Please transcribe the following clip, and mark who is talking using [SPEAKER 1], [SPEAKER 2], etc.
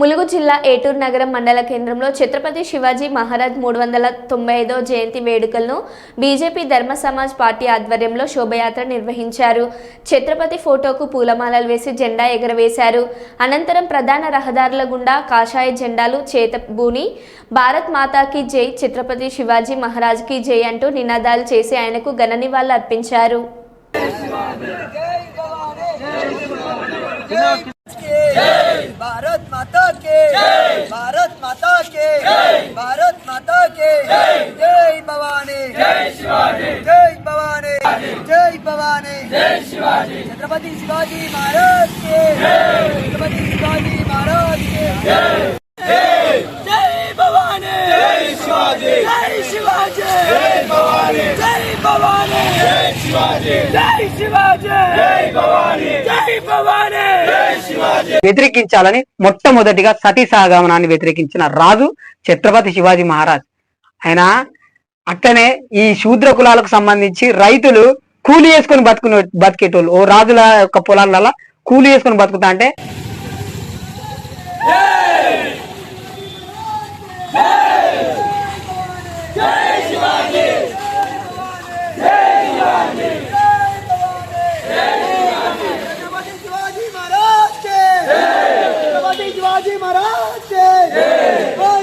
[SPEAKER 1] ములుగు జిల్లా ఏటూరు నగరం మండల కేంద్రంలో ఛత్రపతి శివాజీ మహారాజ్ మూడు వందల తొంభై ఐదో జయంతి వేడుకలను బీజేపీ ధర్మ సమాజ్ పార్టీ ఆధ్వర్యంలో శోభయాత్ర నిర్వహించారు. ఛత్రపతి ఫోటోకు పూలమాలలు వేసి జెండా ఎగరవేశారు. అనంతరం ప్రధాన రహదారుల గుండా కాషాయ జెండాలు చేతబూని భారత్ మాతాకి జై ఛత్రపతి శివాజీ మహారాజ్కి జై అంటూ నినాదాలు చేసి ఆయనకు ఘన నివాళులు అర్పించారు.
[SPEAKER 2] के। भारत माता के। भारत माता के। जय। भवानी। जय शिवाजी। जय भवानी। जय भवानी। जय शिवाजी। छत्रपति शिवाजी महाराज के। छत्रपति शिवाजी महाराज के। जय भवानी। जय शिवाजी। जय शिवाजी। जय भवानी। जय भवानी। जय शिवाजी। जय शिवाजी। जय भवानी। जय भवानी।
[SPEAKER 3] వ్యతిరేకించాలని మొట్టమొదటిగా సతీ సహగమనాన్ని వ్యతిరేకించిన రాజు ఛత్రపతి శివాజీ మహారాజ్. ఆయన అట్లనే ఈ శూద్ర కులాలకు సంబంధించి రైతులు కూలి వేసుకొని బతుకునే బతికేటోళ్ళు. ఓ రాజుల యొక్క పొలాలలో కూలి వేసుకొని బతుకుతా అంటే
[SPEAKER 2] शिवाजी महाराज के बोला बोला